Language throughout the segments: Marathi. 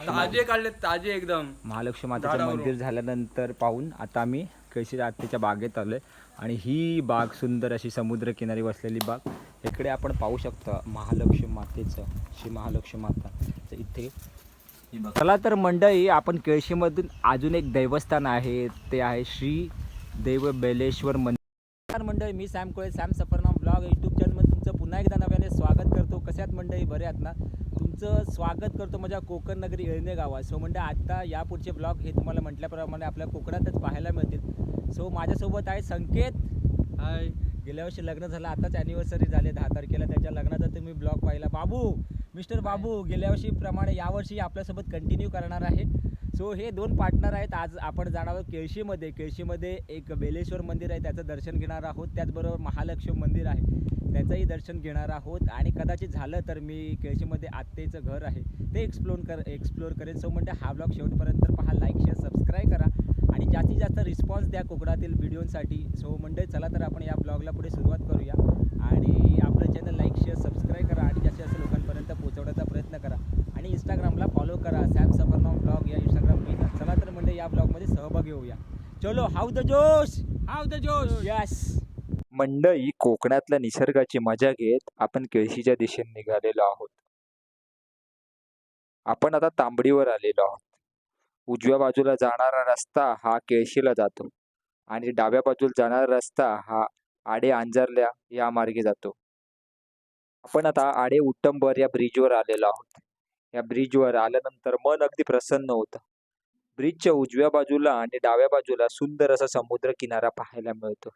ताजे काढले ताजे एकदम. महालक्ष्मी मातेचं. मंदिर झाल्यानंतर पाहून आता आम्ही कैशी आत्तेच्या बागेत आलोय. आणि ही बाग सुंदर अशी समुद्रकिनारी वसलेली बाग. इकडे आपण पाहू शकतो महालक्ष्मी मातेचं श्री महालक्ष्मी माता. इथे चला तर मंडळी आपण केळशीमधून अजून एक देवस्थान आहे ते आहे श्री देव बेलेश्वर मंदिर मंडळी मी Sam Kole Sam Safarnama blog. YouTube चॅनलमध्ये तुमचं पुन्हा एकदा नव्याने स्वागत करतो. आहात मंडळी? बरे आहात ना? तुमचं स्वागत करतो माझ्या कोकण नगरी येळणे गावात. सो म्हणजे आता यापुढचे ब्लॉग हे तुम्हाला म्हटल्याप्रमाणे आपल्या कोकणातच पाहायला मिळतील. सो माझ्यासोबत आहे संकेत. हाय गेल्या वर्षी लग्न झालं आताच अॅनिव्हर्सरी झाले दहा तारखेला त्याच्या लग्नाचा तुम्ही ब्लॉग पाहिला. बाबू मिस्टर बाबू गेल्या वर्षीप्रमाणे यावर्षी आपल्यासोबत कंटिन्यू करणार आहे. सो हे दोन पार्टनर आहेत. आज आपण जाणार आहोत केळशीमध्ये. केळशीमध्ये एक बेलेश्वर मंदिर आहे. त्याचं दर्शन घेणार आहोत. त्याचबरोबर महालक्ष्मी मंदिर आहे. त्याचंही दर्शन घेणार आहोत. आणि कदाचित झालं तर मी केळशीमध्ये आत्तेचं घर आहे. ते एक्सप्लोर कर एक्सप्लोर करेन. सो म्हणजे हा ब्लॉग शेवटपर्यंत पहा. लाईक शेअर सबस्क्राईब करा. आणि जास्तीत जास्त रिस्पॉन्स द्या कोकणातील व्हिडिओसाठी सो म्हणजे चला तर आपण या ब्लॉगला पुढे सुरुवात करूया. आणि आपलं चॅनल लाईक शेअर सबस्क्राईब करा. आणि जास्तीत जास्त लोकांपर्यंत पोहोचवण्याचा प्रयत्न करा. आणि इंस्टाग्रामला फॉलो करा. सॅम सफरनॉम ब्लॉग या इंस्टाग्राम पेजला चला तर म्हणजे या ब्लॉगमध्ये सहभाग घेऊया चलो हाऊ द जोश हाव द जोश यस मंडई कोकणातल्या निसर्गाची मजा घेत आपण केळशीच्या दिशेने निघालेलो आहोत. आपण आता तांबडीवर आलेलो आहोत. उजव्या बाजूला जाणारा रस्ता हा केळशीला जातो आणि डाव्या बाजूला जाणारा रस्ता हा आडे अंजारल्या या मार्गे जातो. आपण आता आडे उट्टंबर या ब्रिजवर आलेलो आहोत. या ब्रिजवर आल्यानंतर मन अगदी प्रसन्न होतं. ब्रिजच्या उजव्या बाजूला आणि डाव्या बाजूला सुंदर असा समुद्र किनारा पाहायला मिळतो.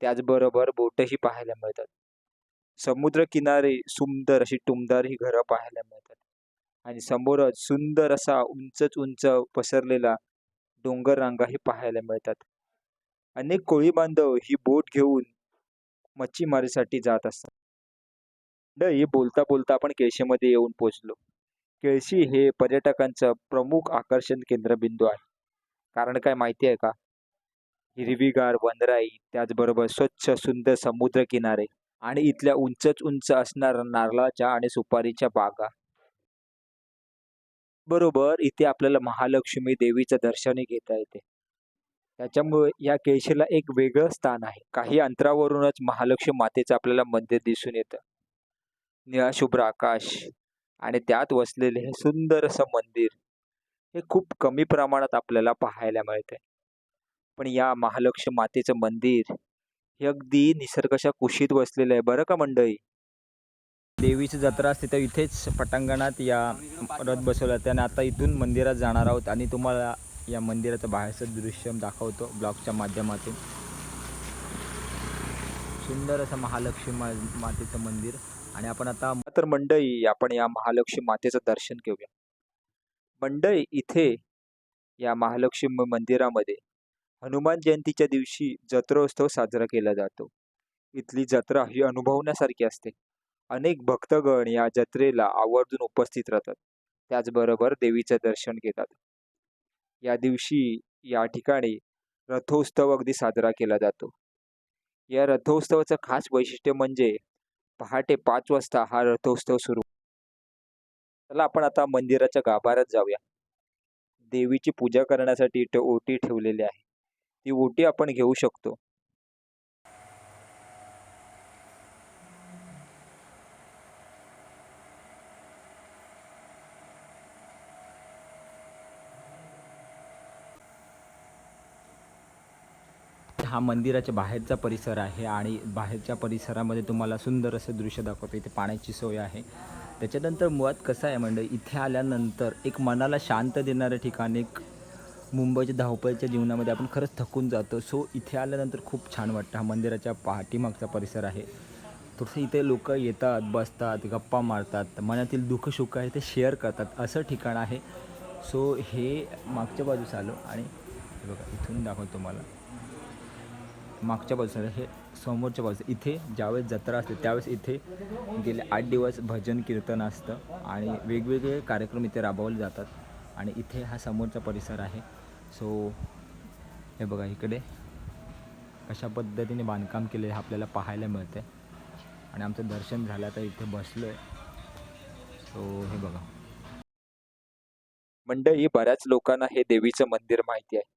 त्याचबरोबर बोटही पाहायला मिळतात. समुद्र किनारे सुंदर अशी टुमदार ही घरं पाहायला मिळतात. आणि समोरच सुंदर असा उंचच उंच पसरलेला डोंगर रांगाही पाहायला मिळतात. अनेक कोळी बांधव ही बोट घेऊन मच्छीमारीसाठी जात असतात. मंडळी बोलता बोलता आपण केशेमध्ये येऊन पोचलो. केळशी हे पर्यटकांचं प्रमुख आकर्षण केंद्रबिंदू आहे. कारण काय माहिती आहे का? हिरवीगार वनराई त्याचबरोबर स्वच्छ सुंदर समुद्र किनारे आणि इथल्या उंचच उंच असणाऱ्या नारळाच्या आणि सुपारीच्या बागा. बरोबर इथे आपल्याला महालक्ष्मी देवीचं दर्शनही घेता येते. त्याच्यामुळे या केळशीला एक वेगळं स्थान आहे. काही अंतरावरूनच महालक्ष्मी मातेचं आपल्याला मंदिर दिसून येतं. निळाशुभ्र आकाश आणि त्यात वसलेले हे सुंदर असं मंदिर हे खूप कमी प्रमाणात आपल्याला पाहायला मिळते पण या महालक्ष्मी मातेचं मंदिर हे अगदी निसर्गाच्या कुशीत वसलेलं आहे. बरं का मंडळी? देवीची जत्रा असते तर इथेच पटांगणात या रथ बसवला आणि आता इथून मंदिरात जाणार आहोत आणि तुम्हाला या मंदिराचं बाहेरचं दृश्य दाखवतो ब्लॉगच्या माध्यमातून. सुंदर असं महालक्ष्मी मा मातेचं मंदिर. आणि आपण आता तर मंडई आपण या महालक्ष्मी मातेचं दर्शन घेऊया. मंडई इथे या महालक्ष्मी मंदिरामध्ये हनुमान जयंतीच्या दिवशी जत्रोत्सव साजरा केला जातो. इथली जत्रा ही अनुभवण्यासारखी असते. अनेक भक्तगण या जत्रेला आवर्जून उपस्थित राहतात. त्याचबरोबर देवीचं दर्शन घेतात. या दिवशी या ठिकाणी रथोत्सव अगदी साजरा केला जातो. या रथोत्सवाचं खास वैशिष्ट्य म्हणजे पहाटे पाच वाजता हा रथोत्सव सुरू. चला आपण आता मंदिराच्या गाभाऱ्यात जाऊया. देवीची पूजा करण्यासाठी इथे ओटी ठेवलेली आहे. ती ओटी आपण घेऊ शकतो. हा मंदिराच्या बाहेरचा परिसर आहे आणि बाहेरच्या परिसरामध्ये तुम्हाला सुंदर असं दृश्य दाखवतो. इथे पाण्याची सोय आहे. त्याच्यानंतर मुळात कसं आहे म्हणजे इथे आल्यानंतर एक मनाला शांत देणारं ठिकाण एक मुंबईच्या धावपळीच्या जीवनामध्ये आपण खरंच थकून जातो. सो इथे आल्यानंतर खूप छान वाटतं. हा मंदिराच्या पाठीमागचा परिसर आहे. थोडंसं इथे लोक येतात बसतात गप्पा मारतात मनातील दुःख सुख आहे ते शेअर करतात. असं ठिकाण आहे. सो हे मागच्या बाजूस आलो आणि बघा इथून दाखवतो तुम्हाला. मागच्या बाजूला हे समोरच्या बाजूला इथे ज्यावेळेस जत्रा असते त्यावेळेस इथे गेले आठ दिवस भजन कीर्तन असतं आणि वेगवेगळे कार्यक्रम इथे राबवले जातात. आणि इथे हा समोरचा परिसर आहे. सो हे बघा इकडे कशा पद्धतीने बांधकाम केले हे आपल्याला पाहायला मिळते आणि आमचं दर्शन झालं तर इथे बसलो आहे सो हे बघा. मंडळी बऱ्याच लोकांना हे देवीचं मंदिर माहिती आहे.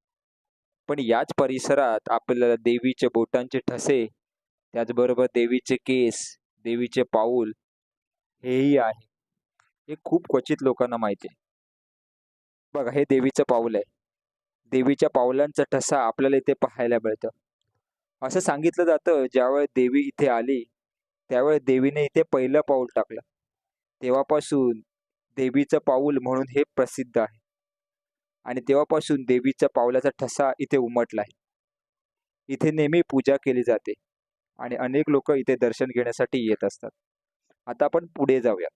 पण याच परिसरात आपल्याला देवीचे बोटांचे ठसे त्याचबरोबर देवीचे केस देवीचे पाऊल हेही आहे. हे खूप क्वचित लोकांना माहिती आहे. बघा हे देवीचं पाऊल आहे. देवीच्या पावलांचा ठसा आपल्याला इथे पाहायला मिळतं. असं सांगितलं जातं ज्यावेळेस देवी इथे आली त्यावेळेस देवीने इथे पहिलं पाऊल टाकलं. तेव्हापासून देवीचं पाऊल म्हणून हे प्रसिद्ध आहे. आणि तेव्हापासून देवीचा पावलाचा ठसा इथे उमटला आहे. इथे नेहमी पूजा केली जाते आणि अनेक लोक इथे दर्शन घेण्यासाठी येत असतात. आता आपण पुढे जाऊया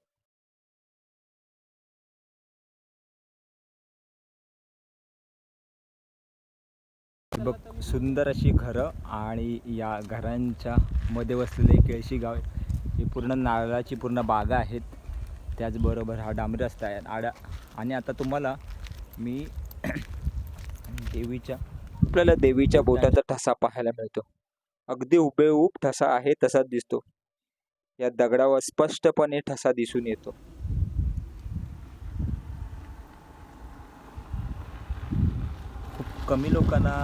बघ सुंदर अशी घरं आणि या घरांच्या मध्ये वसलेले केळशी गाव आहे. ही पूर्ण नारळाची पूर्ण बागा आहेत. त्याचबरोबर हा डांबरी रस्ता आहे आडा आणि आता तुम्हाला मी देवीच्या आपल्याला देवीच्या बोटाचा ठसा पाहायला मिळतो. अगदी हुबेहूब ठसा आहे तसाच दिसतो. या दगडावर स्पष्टपणे ठसा दिसून येतो. खूप कमी लोकांना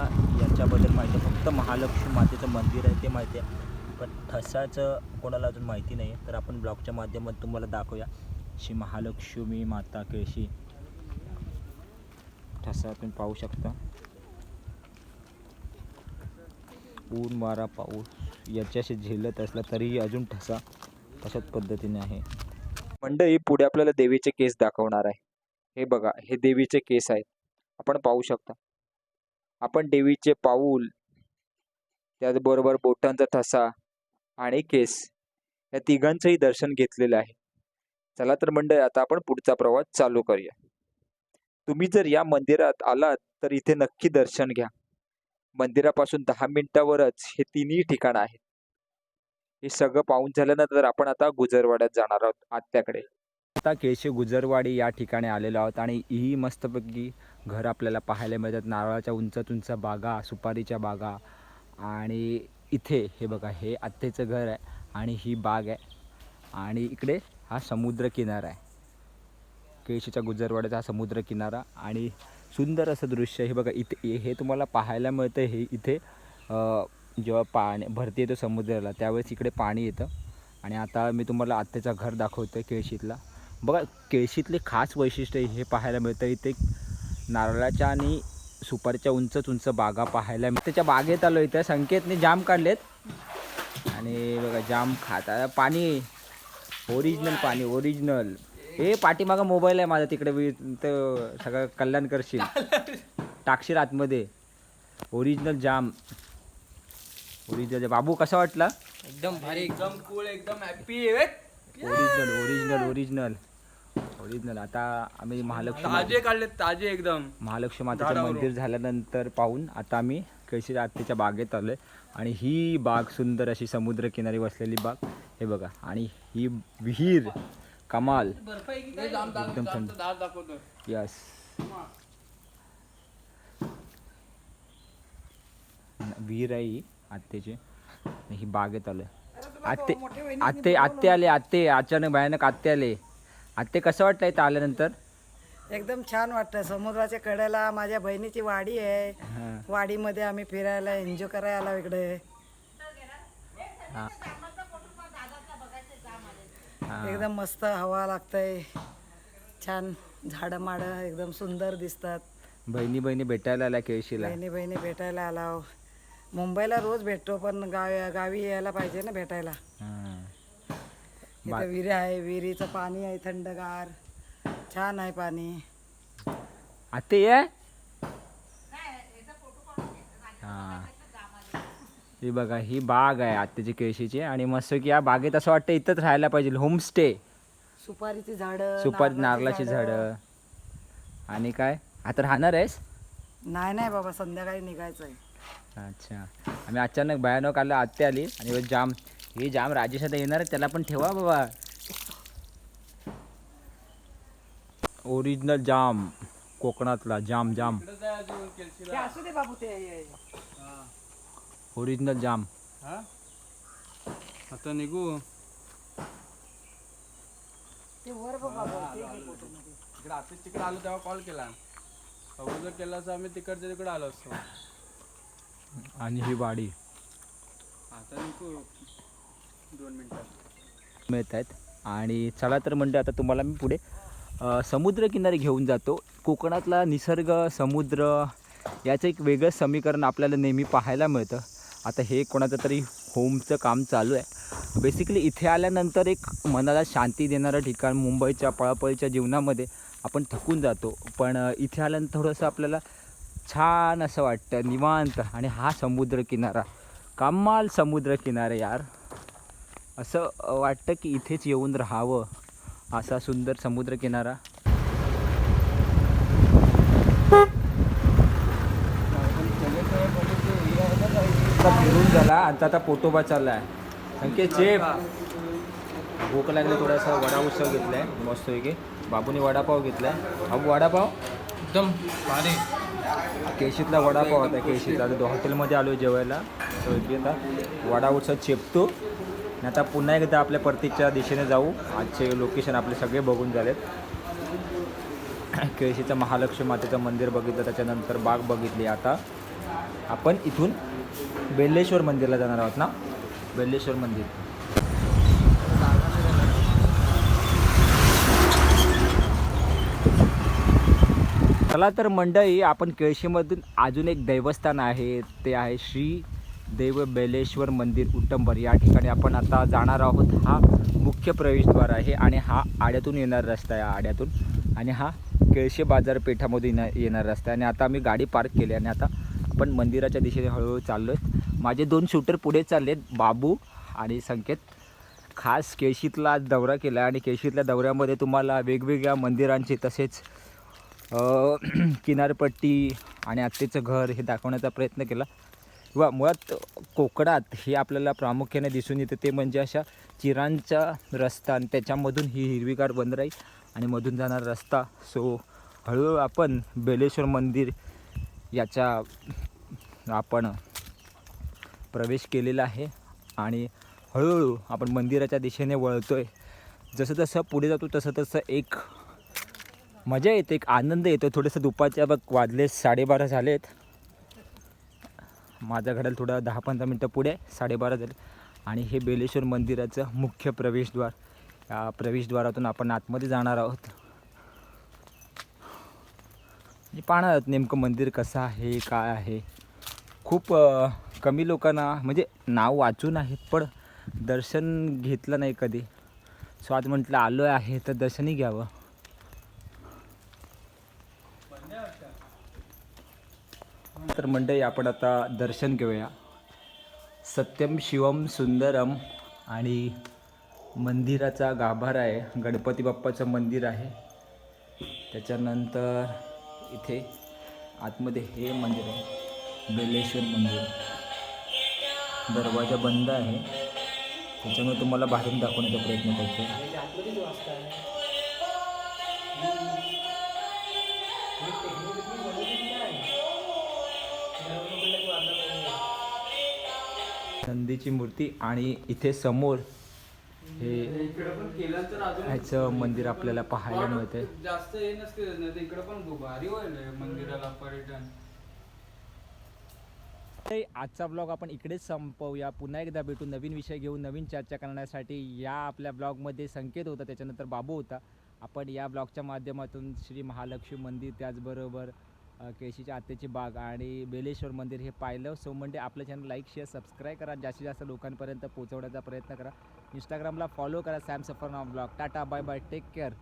याच्याबद्दल माहिती आहे. फक्त महालक्ष्मी मातेचं मंदिर आहे ते माहिती आहे. पण ठसाचं कोणाला अजून माहिती नाही तर आपण ब्लॉगच्या माध्यमातून तुम्हाला दाखवूया. श्री महालक्ष्मी माता केळशी ठसा तुम्ही पाहू शकता. ऊन वारा पाऊस याच्याशी झेलत असला तरीही अजून ठसा तशाच पद्धतीने आहे. मंडळी पुढे आपल्याला देवीचे केस दाखवणार आहे. हे बघा हे देवीचे केस आहेत. आपण पाहू शकता. आपण देवीचे पाऊल त्याचबरोबर बोटांचा ठसा आणि केस या तिघांचंही दर्शन घेतलेलं आहे. चला तर मंडळी आता आपण पुढचा प्रवास चालू करूया. तुम्ही जर या मंदिरात आलात तर इथे नक्की दर्शन घ्या. मंदिरापासून दहा मिनिटावरच हे तिन्ही ठिकाण आहेत. हे सगळं पाहून झाल्यानंतर आपण आता गुजरवाड्यात जाणार आहोत आत्याकडे. आता केळशी गुजरवाडी या ठिकाणी आलेलो आहोत आणि ही मस्तपैकी घर आपल्याला पाहायला मिळतात. नारळाच्या उंच उंच बागा सुपारीच्या बागा आणि इथे हे बघा हे आत्तेचं घर आहे आणि ही बाग आहे. आणि इकडे हा समुद्र किनारा आहे. केळशीच्या गुजरवाड्याचा हा समुद्र किनारा आणि सुंदर असं दृश्य हे बघा इथे हे तुम्हाला पाहायला मिळतं हे इथे. जेव्हा पाणी भरती येतो समुद्राला त्यावेळेस इकडे पाणी येतं. आणि आता मी तुम्हाला आत्याचं घर दाखवतो केळशीतला. बघा केळशीतले खास वैशिष्ट्य हे पाहायला मिळतं. इथे नारळाच्या आणि सुपारीच्या उंच उंच बागा पाहायला मिळतात. त्याच्या बागेत आलो इथं संकेतने जाम काढलेत. आणि बघा जाम खाता पाणी ओरिजिनल पाणी ओरिजिनल हे पाठीमागं मोबाईल आहे माझा तिकडे वी- सगळं कल्याण करशील टाकशील आतमध्ये. ओरिजिनल जाम ओरिजिनल बाबू कसा वाटला? एकदम भारी एकदम कूल एकदम happy original original original original आता आम्ही महालक्ष्मी ताजे काढले ताजे एकदम. महालक्ष्मी मातेचं झाडावरून. मंदिर झाल्यानंतर पाहून आता आम्ही कैशी आत्तेच्या बागेत आलो आणि ही बाग सुंदर अशी समुद्रकिनारी वसलेली बाग. हे बघा. आणि ही विहीर कमाल. एकदम थंड. दाखवतो यस विहीर आहे ही आत्तेची. ही बागेत आलोय. आत्ते आत्ते आत्ते आले आत्ते अचानक भयानक आत्ते आले. आत्ते कसं वाटतं इथं आल्यानंतर? एकदम छान वाटतं समुद्राच्या कडेला माझ्या बहिणीची वाडी आहे. वाडीमध्ये आम्ही फिरायला एन्जॉय करायला आलो इकडे. एकदम मस्त हवा लागतंय. छान झाडं माडं एकदम सुंदर दिसतात. बहिणी बहिणी भेटायला आल्या केळशीला? बहिणी बहिणी भेटायला आलो मुंबईला रोज भेटतो पण गावी गावी यायला पाहिजे ना भेटायला. हां. बा- इथं विहिरी आहे विहिरीचं पाणी आहे थंडगार. छान आहे पाणी. आते ये. ही बघा ही बाग आहे आत्याची केळशीची आणि मस्त की या बागेत असं वाटतं इथंच राहायला पाहिजे होमस्टे. सुपारीची झाडं सुपारी नारळाची झाडं. आणि काय? आता राहणार आहेस? नाही नाही बाबा संध्याकाळी निघायचं आहे अच्छा. आम्ही अचानक भयानक आलं आत्ते आली आणि जाम हे जाम राजेश आता येणार आहे त्याला पण ठेवा बाबा. ओरिजिनल जाम कोकणातला जाम जाम. असू दे बाबू ते ओरिजिनल जाम हा आता निघू. इकडे आता तिकडे आलो तेव्हा कॉल केला. अगोदर केला असं आम्ही तिकडच्या तिकडे आलो असतो. आणि ही वाडी. आता नको दोन मिनिटात मिळत आहेत आणि चला तर म्हणजे आता तुम्हाला मी पुढे समुद्रकिनारी घेऊन जातो. कोकणातला निसर्ग समुद्र याचं एक वेगळं समीकरण आपल्याला नेहमी पाहायला मिळतं. आता हे कोणाचं तरी होमचं काम चालू आहे. बेसिकली इथे आल्यानंतर एक मनाला शांती देणारं ठिकाण मुंबईच्या पळापळीच्या जीवनामध्ये आपण थकून जातो. पण इथे आल्यानंतर थोडंसं आपल्याला छान असं वाटतं निवांत आणि हा समुद्रकिनारा. कमाल समुद्रकिनारा यार. असं वाटतं की इथेच येऊन राहावं असा सुंदर समुद्रकिनारा आता फिरून झाला आणि आता पोटोबा चाललाय. संकेत चेप भूक लागली थोडासा वडा उत्सव घेतलाय मस्त की बाबूने वडापाव घेतलाय. बाबू वडापाव? एकदम भारी. केशीतला वडापाव होता केशीतला आता हॉटेलमध्ये आलो जेवायला. वडा उत्सव चेपतो. आणि आता पुन्हा एकदा आपल्या प्रतीकच्या दिशेने जाऊ. आजचे लोकेशन आपले सगळे बघून झालेत. केळशीचं महालक्ष्मी मातेचं मंदिर बघितलं त्याच्यानंतर बाग बघितली आता. आपण इथून बेल्लेश्वर मंदिरला जाणार आहोत ना? बेल्लेश्वर मंदिर. चला तर मंडळी आपण केळशीमधून अजून एक देवस्थान आहे ते आहे श्री देव बेलेश्वर मंदिर उट्टंबर या ठिकाणी आपण आता जाणार आहोत. हा मुख्य प्रवेशद्वार आहे आणि हा आड्यातून येणार रस्ता आहे आड्यातून. आणि हा केळशी बाजारपेठामधून येणार रस्ता आहे. आणि आता आम्ही गाडी पार्क केली आणि आता आपण मंदिराच्या दिशेने हळूहळू चाललो आहेत माझे दोन शूटर पुढे चालले आहेत बाबू आणि संकेत. खास केळशीतला आज दौरा केला आणि केळशीतल्या दौऱ्यामध्ये तुम्हाला वेगवेगळ्या मंदिरांचे तसेच किनारपट्टी आणि आत्तेचं घर हे दाखवण्याचा प्रयत्न केला. किंवा मुळात कोकणात हे आपल्याला प्रामुख्याने दिसून येतं ते म्हणजे अशा चिरांचा रस्ता आणि त्याच्यामधून ही हिरवीगार बंदराई आणि मधून जाणारा रस्ता. सो हळूहळू आपण बेलेश्वर मंदिर याच्या आपण प्रवेश केलेला आहे आणि हळूहळू आपण मंदिराच्या दिशेने वळतो आहे जसं जसं पुढे जातो तसं तसं एक मजा येते एक आनंद येतो थोडंसं दुपारच्या बघ वाजले साडेबारा झालेत. माझ्या घराला थोडं दहा पंधरा मिनटं पुढे साडेबारा झाले. आणि हे बेलेश्वर मंदिराचं मुख्य प्रवेशद्वार. या प्रवेशद्वारातून आपण आतमध्ये जाणार आहोत. म्हणजे पाहणार आहोत नेमकं मंदिर कसं आहे काय आहे. खूप कमी लोकांना म्हणजे नाव वाचून आहेत पण दर्शन घेतलं नाही कधी. सो आज म्हटलं आलो आहे तर दर्शनही घ्यावं. तर मंडळी आपण आता दर्शन घेऊया. सत्यम शिवम सुंदरम आणि मंदिराचा गाभारा आहे. गणपती बाप्पाचं मंदिर आहे. त्याच्यानंतर इथे आतमध्ये हे मंदिर आहे. बेलेश्वर मंदिर. दरवाजा बंद आहे. त्याच्यामुळे तुम्हाला बाहेरून दाखवण्याचा प्रयत्न करतो नंदीची मूर्ती आणि इथे समोर हे ह्याचं मंदिर आपल्याला पाहायला मिळतंय. जास्त हे नसते इकडे पण भारी होईल मंदिराला पर्यटन. आजचा ब्लॉग आपण इकडेच संपवूया. पुन्हा एकदा भेटू नवीन विषय घेऊन नवीन चर्चा करण्यासाठी. या आपल्या ब्लॉगमध्ये संकेत होता त्याच्यानंतर बाबू होता. आपण या ब्लॉगच्या माध्यमातून श्री महालक्ष्मी मंदिर त्याचबरोबर केशीच्या आत्याची बाग आणि बेलेश्वर मंदिर हे पाहिलं. सो म्हणजे आपलं चॅनल लाईक शेअर सबस्क्राईब करा. जास्तीत जास्त लोकांपर्यंत पोहोचवण्याचा प्रयत्न करा. इंस्टाग्रामला फॉलो करा Sam Safar blog tata bye bye take care